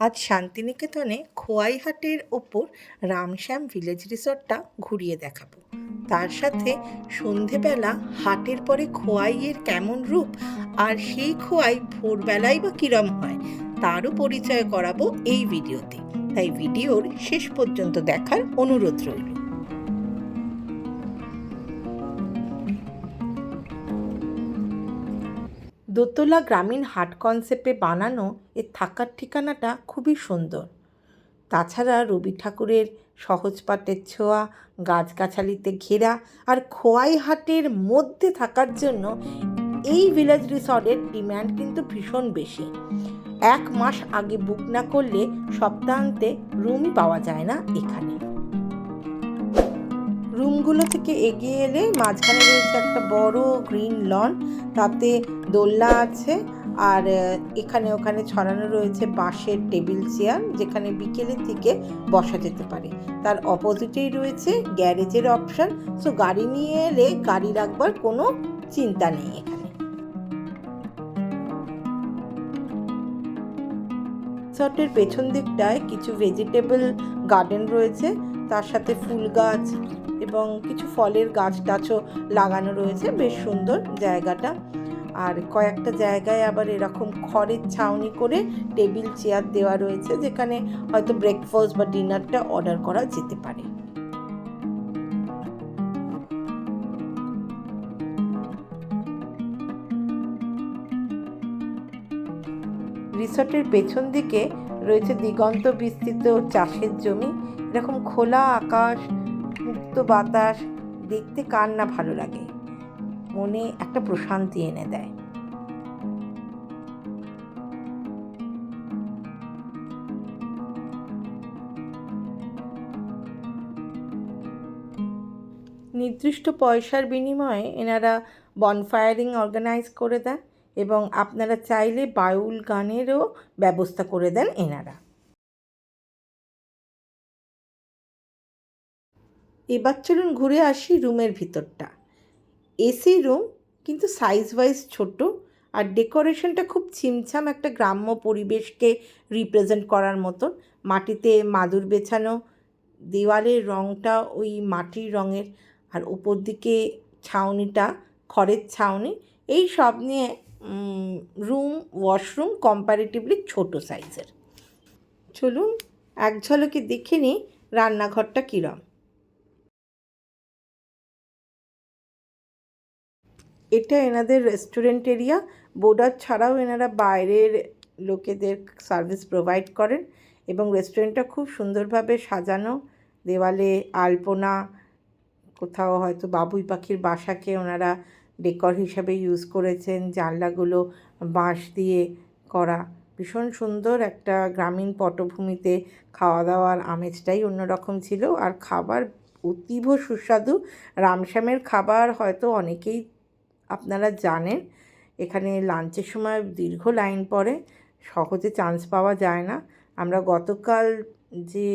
আজ শান্তিনিকেতনে খোয়াইহাটের ওপর রামশ্যাম ভিলেজ রিসর্টটা ঘুরিয়ে দেখাবো। তার সাথে সন্ধেবেলা হাটের পরে খোয়াইয়ের কেমন রূপ আর সেই খোয়াই ভোরবেলায় বা কিরম হয়, তারও পরিচয় করাবো এই ভিডিওতে। তাই ভিডিওর শেষ পর্যন্ত দেখার অনুরোধ রইল। দোতলা গ্রামীণ হাট কনসেপ্টে বানানো এর থাকার ঠিকানাটা খুবই সুন্দর। তাছাড়া রবি ঠাকুরের সহজ পাটের ছোঁয়া, গাছগাছালিতে ঘেরা আর খোয়াই হাটের মধ্যে থাকার জন্য এই ভিলেজ রিসর্টের ডিম্যান্ড কিন্তু ভীষণ বেশি। এক মাস আগে বুক না করলে সপ্তাহান্তে রুমই পাওয়া যায় না এখানে। রুমগুলো থেকে এগিয়ে এলে মাঝখানে রয়েছে একটা বড় গ্রিন লন, তাতে দোলনা আছে আর এখানে ওখানে ছড়ানো রয়েছে বাঁশের টেবিল চেয়ার যেখানে বিকেলের দিকে বসা যেতে পারে। তার অপোজিটেই রয়েছে গ্যারেজের অপশন, সো গাড়ি নিয়ে এলে গাড়ি রাখবার কোনো চিন্তা নেই এখানে। রিসর্টের পেছন দিকটায় কিছু ভেজিটেবল গার্ডেন রয়েছে তার সাথে ফুল গাছ এবং কিছু ফলের গাছ টাছও লাগানো রয়েছে, বেশ সুন্দর জায়গাটা। আর কয়েকটা জায়গায় আবার এরকম খড়ের ছাউনি করে টেবিল, চেয়ার দেওয়া রয়েছে, যেখানে হয়তো ব্রেকফাস্ট বা ডিনারটা অর্ডার করা যেতে পারে। রিসর্টের পেছন দিকে রয়েছে দিগন্ত বিস্তৃত চাষের জমি। এরকম খোলা আকাশ, মুক্ত বাতাস, দেখতে কার না ভালো লাগে। মনে একটা প্রশান্তি এনে দেয়। নির্দিষ্ট পয়সার বিনিময়ে এনারা বনফায়ারিং অর্গানাইজ করে দেন এবং আপনারা চাইলে বাউল গানেরও ব্যবস্থা করে দেন এনারা। এবার চলুন ঘুরে আসি রুমের ভিতরটা। এসি রুম, কিন্তু সাইজ ওয়াইজ ছোট আর ডেকোরেশনটা খুব ছিমছাম একটা গ্রাম্য পরিবেশকে রিপ্রেজেন্ট করার মতন। মাটিতে মাদুর বেছানো, দেওয়ালের রঙটা ওই মাটির রঙের, আর উপর দিকে ছাউনিটা, খড়ের ছাউনি, এই সব নিয়ে রুম ওয়াশরুম কম্পারেটিভলি ছোট সাইজের চলুন, এক ঝলকে দেখে নিই রান্নাঘরটা কীরম। এটা এনাদের রেস্টুরেন্ট এরিয়া বোর্ডার ছাড়াও এনারা বাইরের লোকেদের সার্ভিস প্রোভাইড করেন এবং রেস্টুরেন্টটা খুব সুন্দরভাবে সাজানো। দেওয়ালে আলপনা, কোথাও হয়তো বাবুই পাখির বাসাকে ওনারা ডেকর হিসাবে ইউজ করেছেন, জানলাগুলো বাঁশ দিয়ে করা। ভীষণ সুন্দর একটা গ্রামীণ পটভূমিতে খাওয়া দাওয়ার আমেজটাই অন্যরকম ছিল। আর খাবার অতীব সুস্বাদু। রামশ্যামের খাবার হয়তো অনেকেই আপনারা জানেন। এখানে লাঞ্চের সময় দীর্ঘ লাইন পড়ে। সহজে চান্স পাওয়া যায় না। আমরা গতকাল যে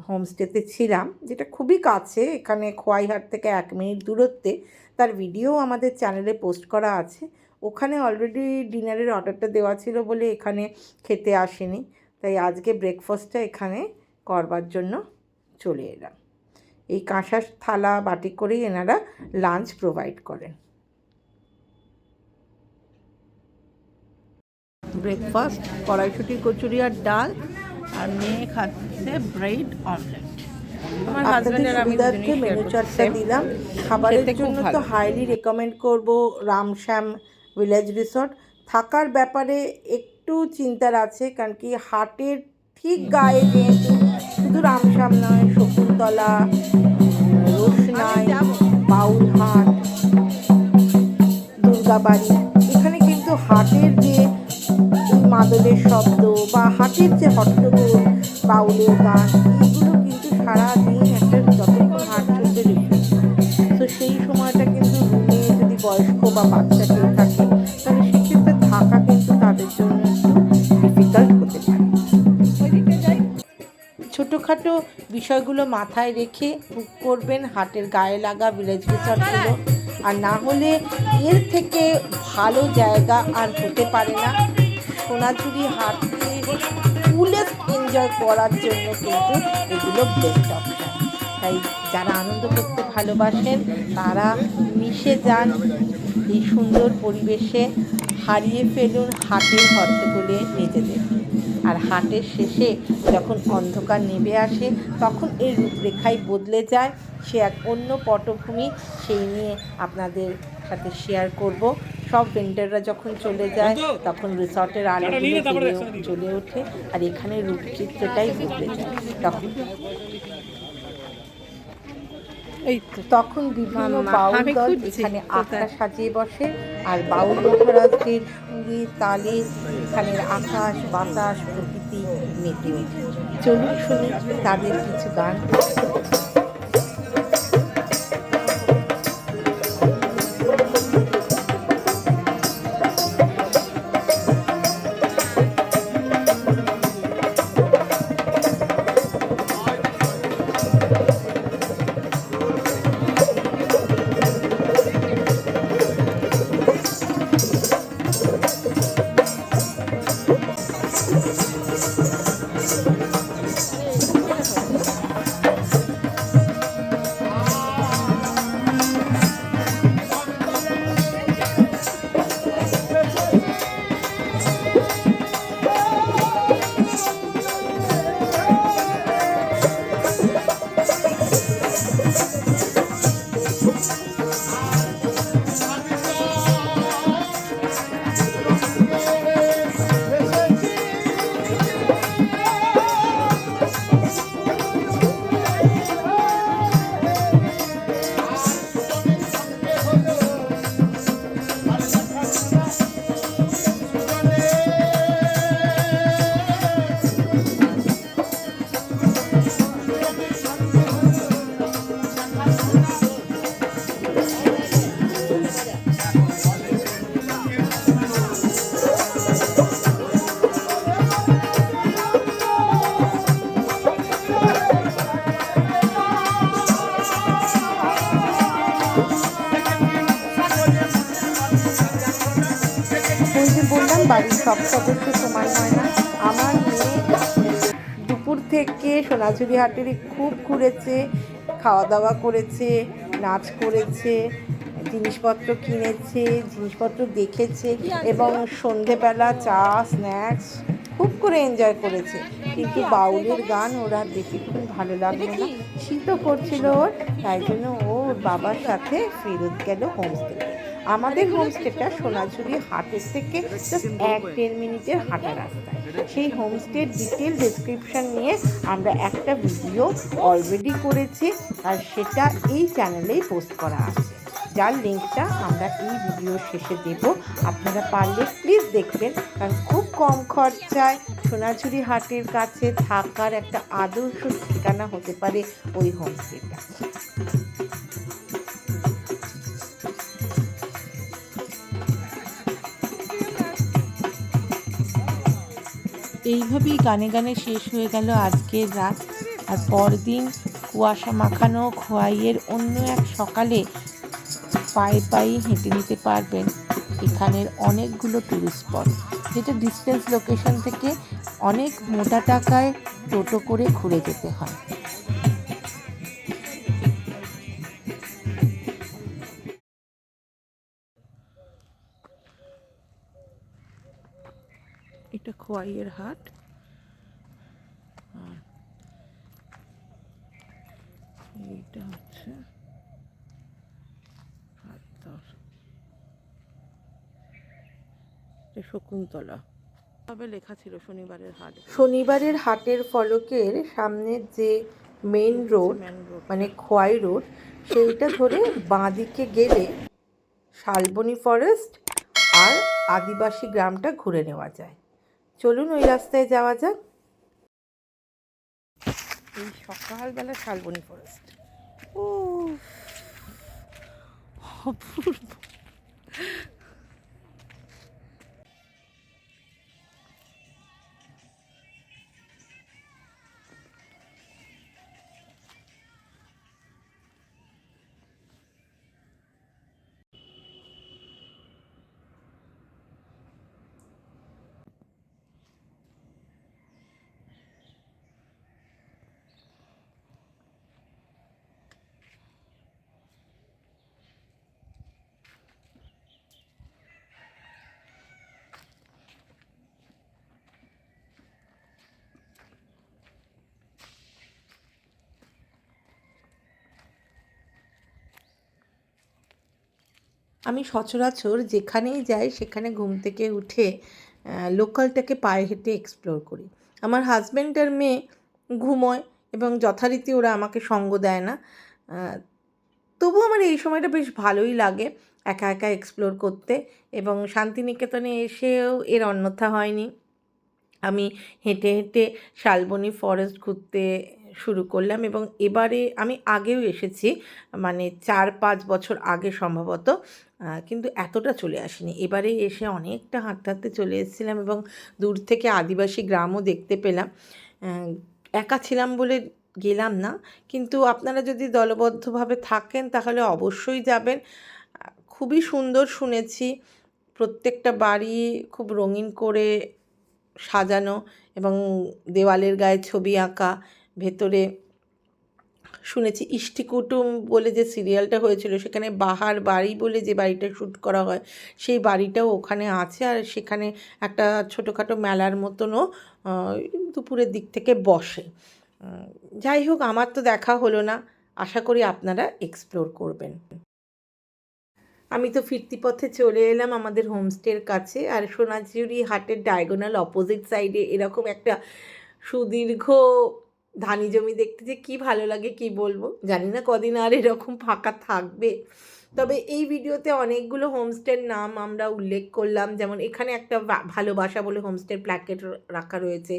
হোমস্টেতে ছিলাম, যেটা খুবই কাছে, এখানে খোয়াইহাট থেকে এক মিনিট দূরত্বে। তার ভিডিও আমাদের চ্যানেলে পোস্ট করা আছে। ওখানে অলরেডি ডিনারের অর্ডারটা দেওয়া ছিল বলে এখানে খেতে আসেনি। তাই আজকে ব্রেকফাস্টটা এখানে করবার জন্য চলে এলাম। এই কাঁসার থালা বাটি করেই এনারা লাঞ্চ প্রোভাইড করেন। ব্রেকফাস্ট কড়াইশুটি কচুরি আর ডাল আর মেয়ে খাচ্ছে ব্রেড অমলেট আমার হাজবেন্ড আমি মেনু চার্টটা দিলাম। খাবারের জন্য তো হাইলি রেকমেন্ড করব রামশ্যাম ভিলেজ রিসর্ট থাকার ব্যাপারে একটু চিন্তার আছে কারণ কি হাটের ঠিক গায়ে যেহেতু শুধু রামশ্যাম নয় শকুন্তলা রোশনাই বাউলহাট দুর্গাবাড়ি এখানে কিন্তু হাটের যে মাদলের শব্দ বা হাটের যে হট্টগোল, বাউলের গান, এগুলো কিন্তু সারাদিন একটা যতক্ষণ হাট চলবে রিফ্রেশ তো সেই সময়টা কিন্তু রুমে যদি বয়স্ক বা বাচ্চা কেউ থাকে, তাহলে সেক্ষেত্রে থাকা কিন্তু তাদের জন্য একটু ডিফিকাল্ট হতে পারে। ছোটোখাটো বিষয়গুলো মাথায় রেখে বুক করবেন, হাটের গায়ে লাগা ভিলেজ রিসর্টগুলো আর না হলে এর থেকে ভালো জায়গা আর হতে পারে না। সোনাঝুরি হাটকে ফুলেস্ট এনজয় করার জন্য কিন্তু এগুলো বেস্ট অপশন তাই যারা আনন্দ করতে ভালোবাসেন, তারা মিশে যান এই সুন্দর পরিবেশে, হারিয়ে ফেলুন হাটের হট্টগোলে নিজেদের। আর হাটের শেষে যখন অন্ধকার নেমে আসে, তখন এই রূপরেখাই বদলে যায়। সে এক অন্য পটভূমি, সেই নিয়ে আপনাদের সাথে শেয়ার করব। সব ভেন্ডাররা যখন চলে যায় তখন রিসর্টের আলোগুলো জ্বলে ওঠে। আর এখানে রূপচিত্রটাই বদলে যায় তখন এই তখন বিভিন্ন বাউল দল এখানে কোথায়? সাজিয়ে বসে। আর বাউল মহারাজদের সুরে তালে এখানের আকাশ বাতাস প্রকৃতি মেতে ওঠে। চলুন শুনি তাদের কিছু গান। বাড়ির সব সদস্য সময় হয় না। আমার মেয়ে দুপুর থেকে সোনাঝুরি হাটের খুব ঘুরেছে খাওয়া দাওয়া করেছে, নাচ করেছে, জিনিসপত্র কিনেছে, জিনিসপত্র দেখেছে এবং সন্ধেবেলা চা, স্ন্যাক্স খুব করে এনজয় করেছে। কিন্তু বাউলের গান ওরা বেশিক্ষণ ভালো লাগল না। শীতও করছিল ওর, তাই জন্য ওর বাবার সাথে ফেরত গেল হোমস্টেতে আমাদের হোমস্টেটা সোনাঝুরি হাটের থেকে এক দেড় মিনিটের হাঁটা রাস্তায় সেই হোমস্টের ডিটেল ডেসক্রিপশন নিয়ে আমরা একটা ভিডিও অলরেডি করেছি আর সেটা এই চ্যানেলেই পোস্ট করা আছে। যার লিঙ্কটা আমরা এই ভিডিওর শেষে দেব। আপনারা পারলে প্লিজ দেখবেন, কারণ খুব কম খরচায় সোনাঝুরি হাটের কাছে থাকার একটা আদর্শ ঠিকানা হতে পারে ওই হোমস্টেটা। এইভাবেই গানে গানে শেষ হয়ে গেল আজকের রাত। আর পরদিন কুয়াশা মাখানো খোয়াইয়ের অন্য এক সকালে পায়ে পায়ে হেঁটে নিতে পারবেন এখানের অনেকগুলো ট্যুরিস্ট স্পট যেটা ডিস্টেন্স লোকেশন থেকে অনেক মোটা টাকায় টোটো করে ঘুরে যেতে হয়। এটা খোয়াইয়ের হাট। আর এইটা হচ্ছে শকুন্তলা। তবে লেখা ছিল শনিবারের হাট। শনিবারের হাটের ফলকের সামনের যে মেইন রোড মানে খোয়াই রোড সেইটা ধরে বাঁদিকে গেলে শালবনি ফরেস্ট আর আদিবাসী গ্রামটা ঘুরে নেওয়া যায়। চলুন ওই রাস্তায় যাওয়া যাক। এই সকালবেলা শালবনি ফরেস্ট ও অপূর্ব। আমি সচরাচর যেখানেই যাই, সেখানে ঘুম থেকে উঠে লোকালটাকে পায়ে হেঁটে এক্সপ্লোর করি। আমার হাজব্যান্ড আর মেয়ে ঘুমোয় এবং যথারীতি ওরা আমাকে সঙ্গ দেয় না। তবু আমার এই সময়টা বেশ ভালোই লাগে একা একা এক্সপ্লোর করতে এবং শান্তিনিকেতনে এসেও এর অন্যথা হয়নি। আমি হেঁটে হেঁটে শালবনি ফরেস্ট ঘুরতে শুরু করলাম এবং এবারে আমি আগেও এসেছি মানে চার পাঁচ বছর আগে সম্ভবত কিন্তু এতটা চলে আসিনি। এবারে এসে অনেকটা হাঁটতে হাঁটতে চলে এসেছিলাম এবং দূর থেকে আদিবাসী গ্রামও দেখতে পেলাম। একা ছিলাম বলে গেলাম না, কিন্তু আপনারা যদি দলবদ্ধভাবে থাকেন তাহলে অবশ্যই যাবেন। খুবই সুন্দর শুনেছি, প্রত্যেকটা বাড়ি খুব রঙিন করে সাজানো এবং দেওয়ালের গায়ে ছবি আঁকা ভেতরে শুনেছি ইষ্টি কুটুম বলে যে সিরিয়ালটা হয়েছিল, সেখানে বাহার বাড়ি বলে যে বাড়িটা শ্যুট করা হয়, সেই বাড়িটাও ওখানে আছে। আর সেখানে একটা ছোটোখাটো মেলার মতনও দুপুরের দিক থেকে বসে। যাই হোক, আমার তো দেখা হলো না। আশা করি আপনারা এক্সপ্লোর করবেন। আমি তো ফিরতি পথে চলে এলাম আমাদের হোমস্টের কাছে। আর সোনাঝুরি হাটের ডায়াগোনাল অপোজিট সাইডে এরকম একটা সুদীর্ঘ ধানি জমি দেখতে যে কী ভালো লাগে কি বলব? জানি না কদিন আর এরকম ফাঁকা থাকবে। তবে এই ভিডিওতে অনেকগুলো হোমস্টের নাম আমরা উল্লেখ করলাম। যেমন এখানে একটা ভালোবাসা বলে হোমস্টের প্ল্যাকেট রাখা রয়েছে।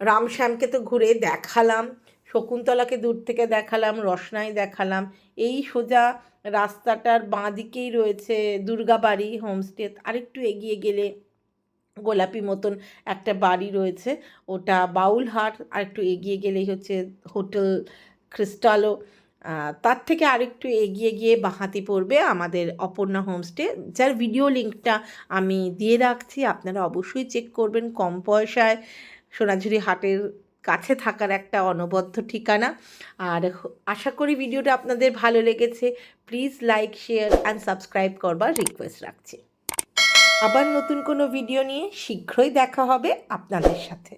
রামশ্যামকে তো ঘুরে দেখালাম, শকুন্তলাকে দূর থেকে দেখালাম রসনাই দেখালাম। এই সোজা রাস্তাটার বাঁ দিকেই রয়েছে দুর্গাবাড়ি হোমস্টে আরেকটু এগিয়ে গেলে গোলাপি মতন একটা বাড়ি রয়েছে। ওটা বাউলহাট আর একটু এগিয়ে গেলেই হচ্ছে হোটেল ক্রিস্টালো তার থেকে আরেকটু এগিয়ে গিয়ে বাঁহাতি পড়বে আমাদের অপর্ণা হোমস্টে, যার ভিডিও লিঙ্কটা আমি দিয়ে রাখছি, আপনারা অবশ্যই চেক করবেন কম পয়সায়। সোনাঝুরি হাটের কাছে থাকার একটা অনবদ্য ঠিকানা। আর আশা করি ভিডিওটা আপনাদের ভালো লেগেছে। Please like, share and subscribe করবার রিকোয়েস্ট রাখছি। আবার নতুন কোনো ভিডিও নিয়ে শীঘ্রই দেখা হবে আপনাদের সাথে।